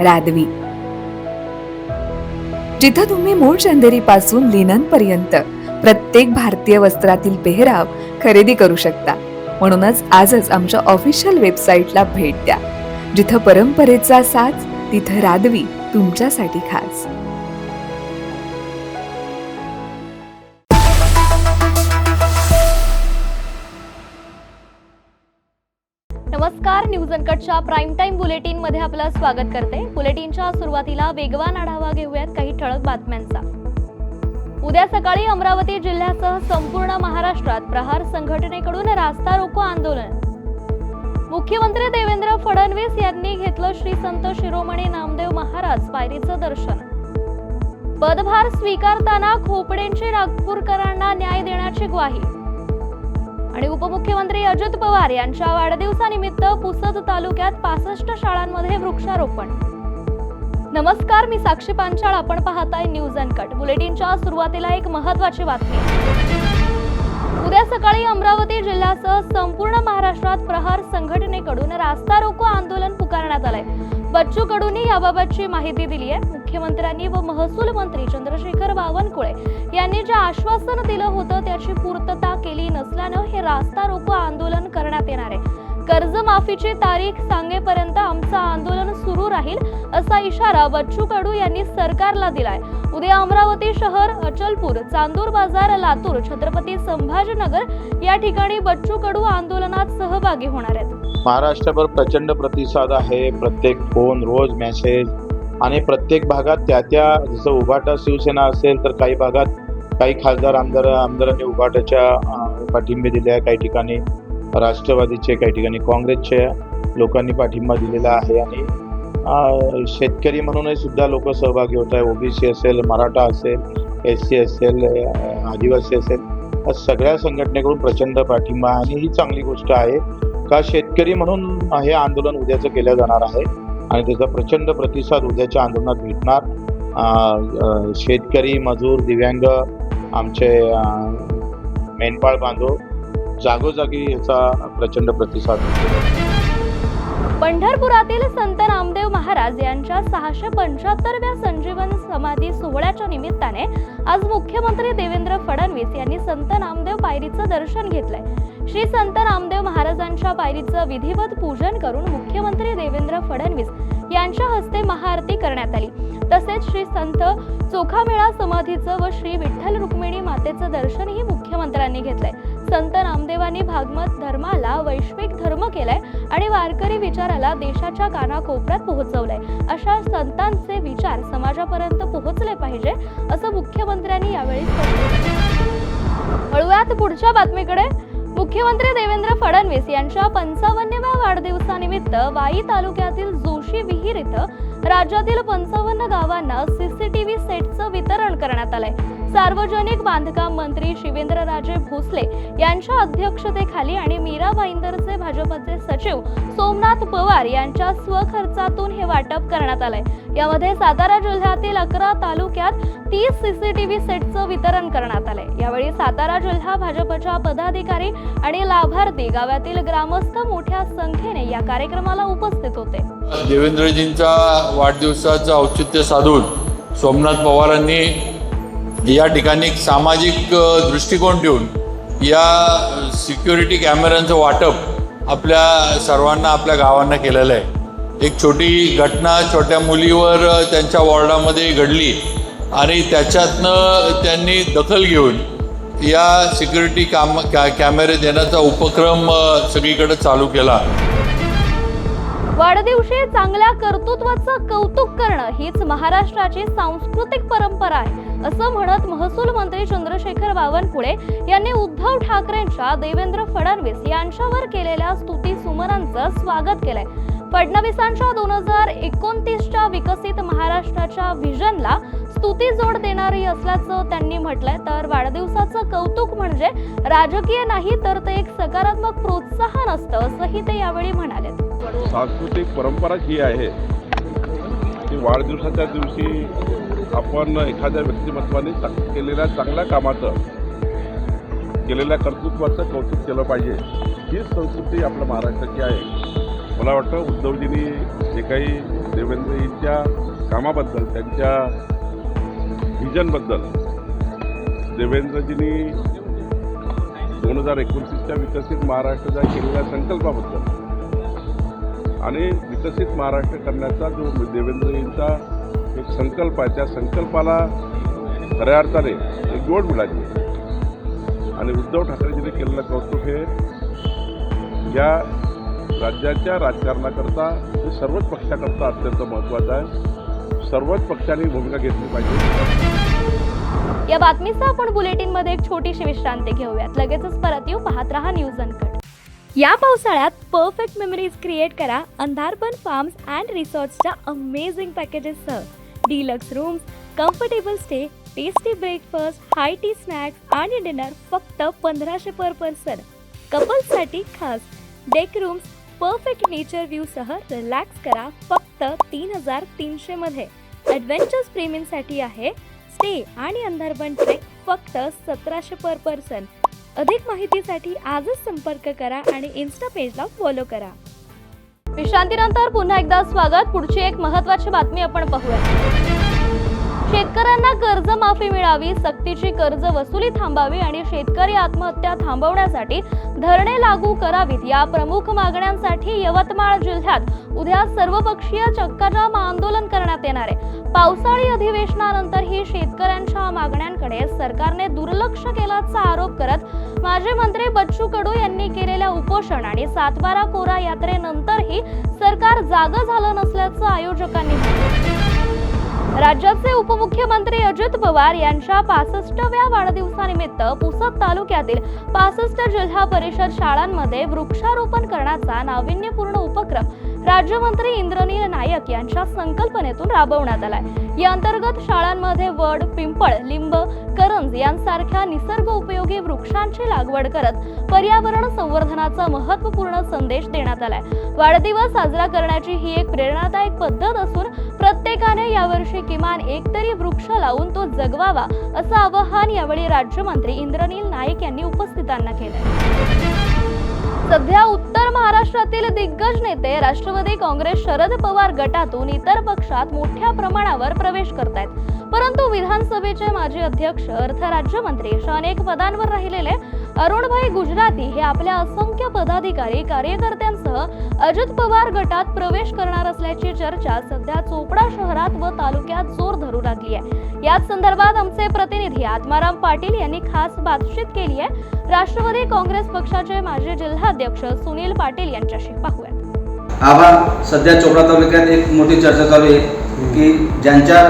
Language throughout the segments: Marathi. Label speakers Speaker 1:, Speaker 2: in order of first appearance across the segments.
Speaker 1: राधवी. जिथं तुम्ही मूळ चंदेरी पासून लिनन पर्यंत प्रत्येक भारतीय वस्त्रातील पेहराव खरेदी करू शकता. म्हणूनच आजच आमच्या ऑफिशियल वेबसाईटला भेट द्या. जिथं परंपरेचा साज तिथं राधवी तुमच्यासाठी खास.
Speaker 2: संकटच्या प्राईम टाइम बुलेटिनमध्ये आपलं स्वागत करते. बुलेटिनच्या सुरुवातीला वेगवान आढावा घेऊयात काही ठळक बातम्यांचा. उद्या सकाळी अमरावती जिल्ह्यासह संपूर्ण महाराष्ट्रात प्रहार संघटनेकडून रास्ता रोको आंदोलन. मुख्यमंत्री देवेंद्र फडणवीस यांनी घेतलं श्री संत शिरोमणी नामदेव महाराज पायरीचं दर्शन. पदभार स्वीकारताना खोपडेंची नागपूरकरांना न्याय देण्याची ग्वाही. आणि उपमुख्यमंत्री अजित पवार यांच्या वाढदिवसानिमित्त पुसद तालुक्यात पासष्ट शाळांमध्ये वृक्षारोपण. नमस्कार मी साक्षी पांचाळ. आपण पाहताय न्यूज अनकट बुलेटिनच्या सुरुवातीला एक महत्वाची बातमी. उद्या सकाळी अमरावती जिल्ह्यासह संपूर्ण महाराष्ट्रात प्रहार संघटनेकडून रास्ता रोको आंदोलन पुकारण्यात आलंय. बच्चू कडूंनी याबाबतची माहिती दिली आहे. मुख्यमंत्र्यांनी व महसूल मंत्री चंद्रशेखर बावनकुळे यांनी जे आश्वासन दिलं होतं त्याची पूर्तता केली नसल्यानं हे रास्ता रोको आंदोलन करण्यात येणार आहे. कर्जमाफीची तारीख सांगेपर्यंत आमचं आंदोलन सुरू राहील असा इशारा बच्चू कडू यांनी सरकारला दिलाय. उद्या अमरावती शहर अचलपूर चांदूर बाजार लातूर छत्रपती संभाजीनगर या ठिकाणी बच्चू कडू आंदोलनात सहभागी होणार आहेत.
Speaker 3: महाराष्ट्रभर प्रचंड प्रतिसाद आहे. प्रत्येक फोन रोज मेसेज आणि प्रत्येक भागात त्या त्या जसं उभाटा शिवसेना असेल तर काही भागात काही खासदार आमदार आमदारांनी उभाटाच्या पाठिंबे दिले आहे. काही ठिकाणी राष्ट्रवादीचे काही ठिकाणी काँग्रेसचे लोकांनी पाठिंबा दिलेला आहे. आणि शेतकरी म्हणूनही सुद्धा लोक सहभागी होत आहे. ओबीसी असेल मराठा असेल एस सी असेल आदिवासी असेल सगळ्या संघटनेकडून प्रचंड पाठिंबा आणि ही चांगली गोष्ट आहे. का शेतकरी म्हणून हे आंदोलन उद्याचं केलं जाणार आहे आणि त्याचा प्रचंड प्रतिसाद उद्याच्या आंदोलनात भेटणार. शेतकरी मजूर दिव्यांग आमचे मेंढपाळ बांधव जागोजागी याचा प्रचंड प्रतिसाद
Speaker 2: पंढरपुरातील संत नामदेव महाराज यांच्या सहाशे पंच्याहत्तरव्या संजीवन समाधी सोहळ्याच्या निमित्ताने आज मुख्यमंत्री देवेंद्र फडणवीस यांनी संत नामदेव पायरीचं दर्शन घेतलंय. श्री संत रामदेव महाराजांच्या पायरीचं विधिवत पूजन करून मुख्यमंत्री देवेंद्र फडणवीस यांच्या हस्ते महाआरती करण्यात आली. तसेच श्री संत चोखामेळा समाधीचं व श्री विठ्ठल रुक्मिणी मातेचं दर्शनही मुख्यमंत्र्यांनी घेतलंय. संत रामदेवांनी भागवत धर्माला वैश्विक धर्म केलाय आणि वारकरी विचाराला देशाच्या कानाकोपऱ्यात पोहोचवलंय. अशा संतांचे विचार समाजापर्यंत पोहोचले पाहिजे असं मुख्यमंत्र्यांनी यावेळी स्पष्ट पुढच्या बातमीकडे. मुख्यमंत्री देवेंद्र फडणवीस यांच्या पंचावन्नव्या वाढदिवसानिमित्त वाई तालुक्यातील जोशी विहीर इथं राज्यातील पंचावन्न गावांना सीसीटीव्ही सेटचं वितरण करण्यात आलंय. सार्वजनिक बांधकाम मंत्री शिवेंद्रराजे भोसले यांच्या अध्यक्षतेखाली आणि मीरा भाईंदरचे भाजपचे सचिव सोमनाथ पवार यांच्या स्वखर्चातून हे वाटप करण्यात आलंय. यामध्ये सातारा जिल्ह्यातील अकरा तालुक्यात तीस सीसीटीव्ही सेटचं वितरण करण्यात आलंय. यावेळी सातारा जिल्हा भाजपच्या पदाधिकारी आणि लाभार्थी गावातील ग्रामस्थ मोठ्या संख्येने या कार्यक्रमाला उपस्थित होते.
Speaker 4: देवेंद्रजींचा वाढदिवसाचं औचित्य साधून सोमनाथ पवारांनी या ठिकाणी सामाजिक दृष्टिकोन ठेवून या सिक्युरिटी कॅमेऱ्यांचं वाटप आपल्या सर्वांना आपल्या गावांना केलेलं आहे. एक छोटी घटना छोट्या मुलीवर त्यांच्या वॉर्डामध्ये घडली आणि त्याच्यातनं त्यांनी दखल घेऊन या सिक्युरिटी काम कॅ कॅमेरे देण्याचा उपक्रम सगळीकडे चालू केला.
Speaker 2: वाढदिवशी चांगल्या कर्तृत्वाचं कौतुक करणं हीच महाराष्ट्राची सांस्कृतिक परंपरा आहे. असं म्हणत महसूल मंत्री चंद्रशेखर बावनकुळे यांनी उद्धव ठाकरेंच्या देवेंद्र फडणवीस यांच्यावर केलेल्या स्तुती सुमनांचं स्वागत केलंय. फडणवीसांच्या दोन हजार एकोणतीसच्या विकसित महाराष्ट्राच्या व्हिजनला स्तुती जोड देणारी असल्याचं त्यांनी म्हटलंय. तर वाढदिवसाचं कौतुक म्हणजे राजकीय नाही तर ते एक सकारात्मक प्रोत्साहन असतं असंही ते यावेळी म्हणाले
Speaker 5: सांस्कृतिक परंपराच ही आहे की वाढदिवसाच्या दिवशी आपण एखाद्या व्यक्तिमत्वाने केलेल्या चांगल्या कामाचं केलेल्या कर्तृत्वाचं कौतुक केलं पाहिजे हीच संस्कृती आपल्या महाराष्ट्राची आहे. मला वाटतं उद्धवजींनी जे काही देवेंद्रजींच्या कामाबद्दल त्यांच्या व्हिजनबद्दल देवेंद्रजींनी दोन हजार एकोणतीसच्या विकसित महाराष्ट्राच्या केलेल्या संकल्पाबद्दल आणि विकसित महाराष्ट्र करण्याचा जो देवेंद्रजींचा एक संकल्प आहे त्या संकल्पाला खऱ्या अर्थाने एक जोड मिळाली. आणि उद्धव ठाकरेजीने केलेलं कौतुक हे या राज्याच्या राजकारणाकरता हे सर्वच पक्षाकरता अत्यंत महत्त्वाचं आहे. सर्वच पक्षांनी भूमिका घेतली पाहिजे.
Speaker 2: या बातमीचा आपण बुलेटिनमध्ये एक छोटीशी विश्रांती घेऊयात. लगेचच परत येऊ. पाहत रहा न्यूज अनकट या पावसाळ्यात परफेक्ट मेमरीज क्रिएट करा. अंधारबन फार्म्स अँड रिसॉर्ट्सच्या amazing पॅकेजेससह deluxe rooms comfortable stay tasty breakfast high tea snacks आणि डिनर फक्त पंधराशे पर पर्सन कपल्ससाठी खास. डेक रूम्स परफेक्ट नेचर व्ह्यूसह रिलॅक्स करा फक्त तीन हजार तीनशेमध्ये ॲडव्हेंचर्स प्रेमींसाठी आहे. स्टे आणि अंधारबन ट्रेक फक्त सतराशे पर पर्सन अधिक माहितीसाठी आजच संपर्क करा आणि इन्स्टा पेजला फॉलो करा. विश्रांतीनंतर पुन्हा एकदा स्वागत. पुढची एक महत्वाची बातमी आपण पाहूया शेतकऱ्यांना कर्जमाफी मिळावी सक्तीची कर्ज वसुली थांबावी आणि शेतकरी आत्महत्या थांबवण्यासाठी धरणे लागू करावीत या प्रमुख मागण्यांसाठी यवतमाळ जिल्ह्यात उद्या सर्वपक्षीय चक्काजाम आंदोलन करण्यात येणार आहे. पावसाळी अधिवेशनानंतर ही शेतकऱ्यांच्या मागण्यांकडे सरकारने दुर्लक्ष केल्याचा आरोप करत माजी मंत्री बच्चू कडू यांनी केलेल्या उपोषण आणि सातबारा कोरा यात्रेनंतरही सरकार जागं झालं नसल्याचं आयोजकांनी राज्याचे उपमुख्यमंत्री अजित पवार यांच्या पासष्टव्या वाढदिवसानिमित्त पुसद तालुक्यातील पासष्ट जिल्हा परिषद शाळांमध्ये वृक्षारोपण करण्याचा नाविन्यपूर्ण उपक्रम राज्यमंत्री इंद्रनील नायक यांच्या संकल्पनेतून राबवण्यात आलाय. या अंतर्गत शाळांमध्ये वड पिंपळ लिंब करंज यांसारख्या निसर्ग उपयोगी वृक्षांची लागवड करत पर्यावरण संवर्धनाचा महत्त्वपूर्ण संदेश देण्यात आलाय. वाढदिवस साजरा करण्याची ही एक प्रेरणादायक पद्धत असून प्रत्येकाने यावर्षी किमान एक तरी वृक्ष लावून तो जगवावा असं आवाहन यावेळी राज्यमंत्री इंद्रनील नाईक यांनी उपस्थितांना केलं सध्या उत्तर महाराष्ट्रातील दिग्गज नेते राष्ट्रवादी काँग्रेस शरद पवार गटातून इतर पक्षात मोठ्या प्रमाणावर प्रवेश करतायत. परंतु विधानसभेचे माजी अध्यक्ष अर्थ राज्यमंत्री अशा अनेक पदांवर राहिलेले अरुणभाई गुजराती हे आपल्या असंख्य पदाधिकारी कार्यकर्त्यांसह अजित पवार गटात प्रवेश करणार असल्याची चर्चा सध्या चोपडा शहरात व तालुक्यात जोर धरू लागली आहे. याच संदर्भात आमचे प्रतिनिधी आत्माराम पाटील यांनी खास बातचीत केली आहे. राष्ट्रवादी काँग्रेस पक्षाचे माजी जिल्हाध्यक्ष सुनील पाटील यांच्याशी पाहूयात.
Speaker 6: आबा सध्या चोपडा तालुक्यात एक मोठी चर्चा चालू आहे की ज्यांच्या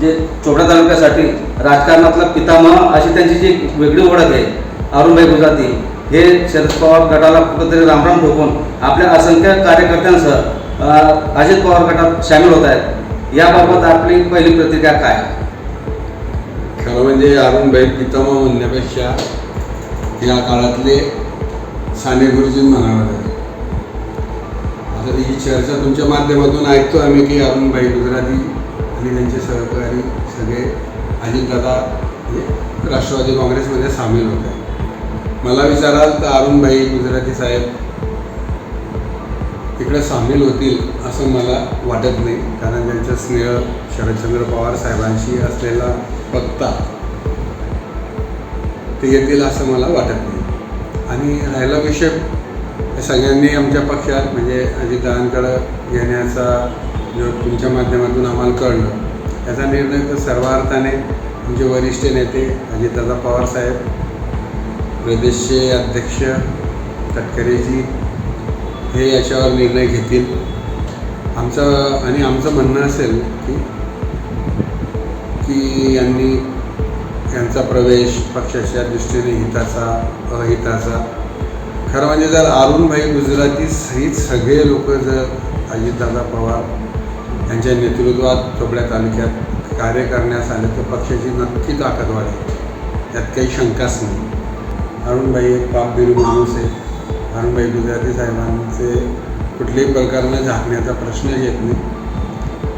Speaker 6: जे चोपडा तालुक्यासाठी राजकारणातला पितामह अशी त्यांची जी वेगळी ओळख आहे अरुणभाई गुजराती हे शरद पवार गटाला कुठंतरी रामराम ठोकून आपल्या असंख्य कार्यकर्त्यांसह अजित पवार गटात सामील होत आहेत. याबाबत आपली पहिली प्रतिक्रिया काय?
Speaker 7: खरं म्हणजे अरुणभाई पितामा म्हणण्यापेक्षा या काळातले साने गुरुजी म्हणावं आता ही चर्चा तुमच्या माध्यमातून ऐकतो आम्ही की अरुणभाई गुजराती आणि त्यांचे सहकारी सगळे अजितदादा म्हणजे राष्ट्रवादी काँग्रेसमध्ये सामील होत आहे मला विचाराल तर अरुणभाई गुजराती साहेब तिकडे सामील होतील असं मला वाटत नाही. कारण त्यांचा स्नेह शरदचंद्र पवार साहेबांशी असलेला पत्ता ते येतील असं मला वाटत नाही. आणि राहिला विषय सगळ्यांनी आमच्या पक्षात म्हणजे अजितदादांकडं येण्याचा जो तुमच्या माध्यमातून आम्हाला कळलं याचा निर्णय तर सर्वार्थाने आमचे वरिष्ठ नेते अजितदादा पवार साहेब प्रदेशचे अध्यक्ष तटकरेजी हे याच्यावर निर्णय घेतील. आमचं आणि आमचं म्हणणं असेल की की यांनी यांचा प्रवेश पक्षाच्या दृष्टीने हिताचा अहिताचा. खरं म्हणजे जर अरुणभाई गुजराती सहित सगळे लोक जर अजितदादा पवार यांच्या नेतृत्वात चोपड्या तालुक्यात कार्य करण्यास आले तर पक्षाची नक्की ताकद वाढेल त्यात काही शंकाच नाही. अरुणभाई एक पापबिरू माणूस आहे अरुणभाई गुजराती साहेबांचे कुठल्याही प्रकारनं झाकण्याचा प्रश्नच येत नाही.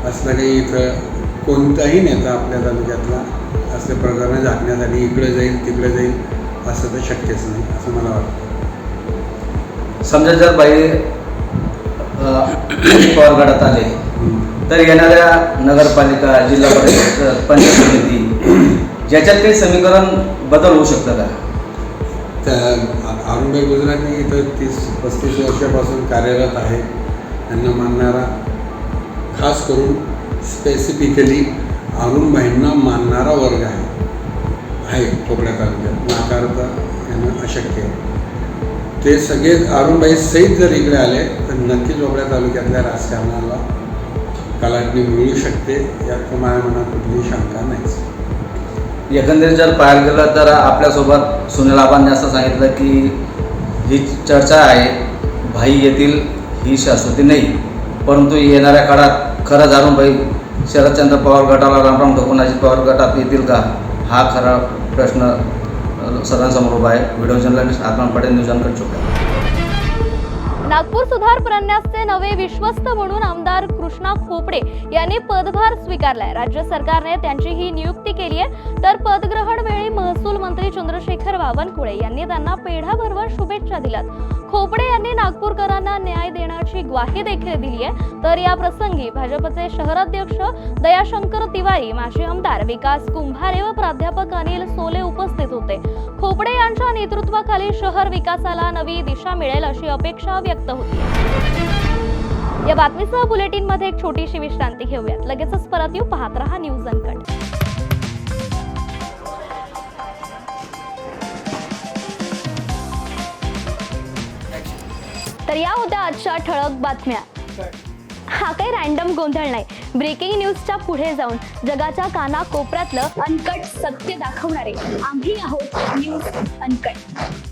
Speaker 7: असलं काही इथं कोणताही नेता आपल्या तालुक्यातला असल्या प्रकारे झाकण्यासाठी इकडे जाईल तिकडे जाईल असं तर शक्यच नाही असं मला वाटतं.
Speaker 6: समजा जर बाई अ, अजित पवार गटात आले तर येणाऱ्या नगरपालिका जिल्हा परिषद पंचायत समिती ज्याच्यात काही समीकरण बदल होऊ शकतं का?
Speaker 7: त्या अरुणबाई गुजराती इथं तीस पस्तीस वर्षापासून कार्यरत आहे. त्यांना मानणारा खास करून स्पेसिफिकली अरुणबाईंना मानणारा वर्ग आहे. आहे चोपड्या तालुक्यात नाकारता यांना अशक्य आहे. ते सगळे अरुणबाई सहित जर इकडे आले तर नक्की चोपड्या तालुक्यातल्या राजकारणाला कलाटणी मिळू शकते यात माझ्या मनात कुठलीही शंका नाहीच.
Speaker 6: एकंदरीत जर पाहायला गेलं तर आपल्यासोबत सुनील आबांनी असं सांगितलं की ही चर्चा आहे भाई येथील ही शाश्वती नाही. परंतु येणाऱ्या काळात खरं जाणून भाई शरदचंद्र पवार गटाला रामराम ठोकून अजित पवार गटात येतील का? हा खरा प्रश्न सर्वांसमोर उभा आहे. व्हिडिओ जर्नलिस्ट आत्मा पटेल न्यूज अनकट
Speaker 2: नागपूर सुधार प्रन्यासचे नवे विश्वस्त म्हणून आमदार कृष्णा खोपडे यांनी पदभार स्वीकारलाय. राज्य सरकारने त्यांची ही नियुक्ती केली आहे. तर पदग्रहण वेळी महसूल मंत्री चंद्रशेखर बावनकुळे यांनी त्यांना पेढा शुभेच्छा दिल्यात. खोपडे यांनी नागपूरकरांना न्याय देण्याची ग्वाही देखील दिली आहे. तर या प्रसंगी भाजपचे शहराध्यक्ष दयाशंकर तिवारी माजी आमदार विकास कुंभारे व प्राध्यापक अनिल सोले उपस्थित होते. खोपडे यांच्या नेतृत्वाखाली शहर विकासाला नवी दिशा मिळेल अशी अपेक्षा व्यक्त होती. या बातमीसह बुलेटिनमध्ये एक छोटीशी विश्रांती घेऊयात. लगेचच परत येऊ. पाहत रहा न्यूज अनकट तर या होत्या आजच्या ठळक बातम्या. हा काही रॅन्डम गोंधळ नाही. ब्रेकिंग न्यूजच्या पुढे जाऊन जगाच्या काना कोपऱ्यातलं अनकट सत्य दाखवणारे आम्ही आहोत न्यूज अनकट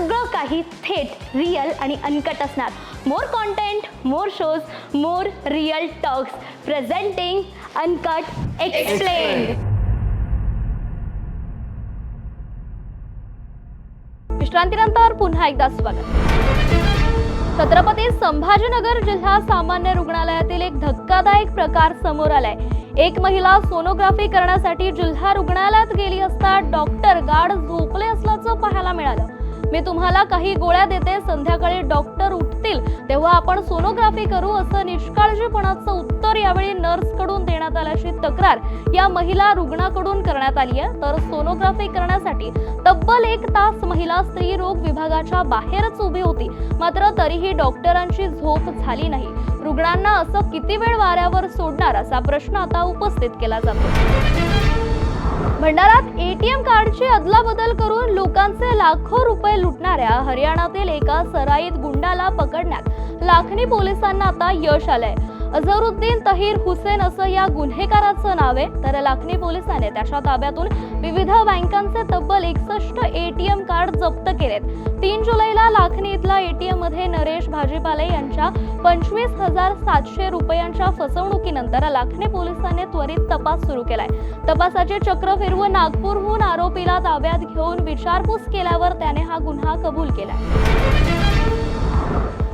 Speaker 2: सगळं काही थेट रिअल आणि अनकट असणार. More content more shows more real talks presenting uncut explain विश्रांतीनंतर पुन्हा एकदा स्वागत. छत्रपती संभाजीनगर जिल्हा सामान्य रुग्णालयातील एक धक्कादायक प्रकार समोर आलाय. एक महिला सोनोग्राफी करण्यासाठी जिल्हा रुग्णालयात गेली असता डॉक्टर गाड झोपले असल्याचं पाहायला मिळालं. मी तुम्हाला काही गोळ्या देते संध्याकाळी डॉक्टर उठतील तेव्हा आपण सोनोग्राफी करू असं निष्काळजीपणाचं उत्तर यावेळी नर्सकडून देण्यात आल्याची तक्रार या महिला रुग्णाकडून करण्यात आली आहे. तर सोनोग्राफी करण्यासाठी तब्बल एक तास महिला स्त्री रोग विभागाच्या बाहेरच उभी होती. मात्र तरीही डॉक्टरांची झोप झाली नाही. रुग्णांना असं किती वेळ वाऱ्यावर सोडणार असा प्रश्न आता उपस्थित केला जातो. भंडारात एटीएम कार्डची अदलाबदल करून लोकांचे लाखो रुपये लुटणाऱ्या हरियाणातील एका सराईत गुंडाला पकडण्यात लाखनी पोलिसांना आता यश आलंय. अझरुद्दीन तहीर हुसेन असं या गुन्हेगाराचं नाव आहे. तर लाखनी पोलिसांनी त्याच्या ताब्यातून विविध बँकांचे तब्बल एकसष्ट एटीएम कार्ड जप्त केलेत. तीन जुलैला लाखनी इथला एटीएममध्ये नरेश भाजीपाले यांच्या पंचवीस हजार सातशे रुपयांच्या फसवणुकीनंतर लाखनी पोलिसांनी त्वरित तपास सुरू केलाय. तपासाचे चक्र फिरवून नागपूरहून आरोपीला ताब्यात घेऊन विचारपूस केल्यावर त्याने हा गुन्हा कबूल केलाय.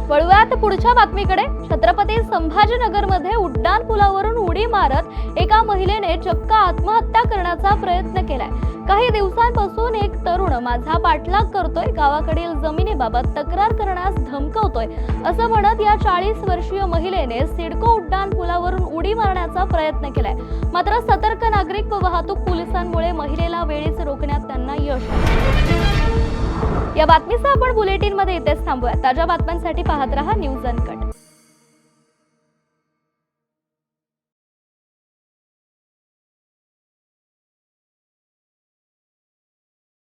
Speaker 2: वळूयात पुढच्या बातमीकडे. छत्रपती संभाजीनगरमध्ये उड्डाण पुलावरून उडी मारत एका महिलेने चक्क आत्महत्या करण्याचा प्रयत्न केलाय. काही दिवसांपासून एक तरुण माझा पाठलाग करतोय गावाकडील जमिनीबाबत तक्रार करण्यास धमकवतोय असं म्हणत या चाळीस वर्षीय महिलेने सिडको उड्डाण पुलावरून उडी मारण्याचा प्रयत्न केलाय. मात्र सतर्क नागरिक व वाहतूक पोलिसांमुळे महिलेला वेळीच रोखण्यात त्यांना यश या बातमीसह आपण बुलेटिनमध्ये इथेच थांबूया ताज्या बातम्यांसाठी पाहत रहा न्यूज अनकट.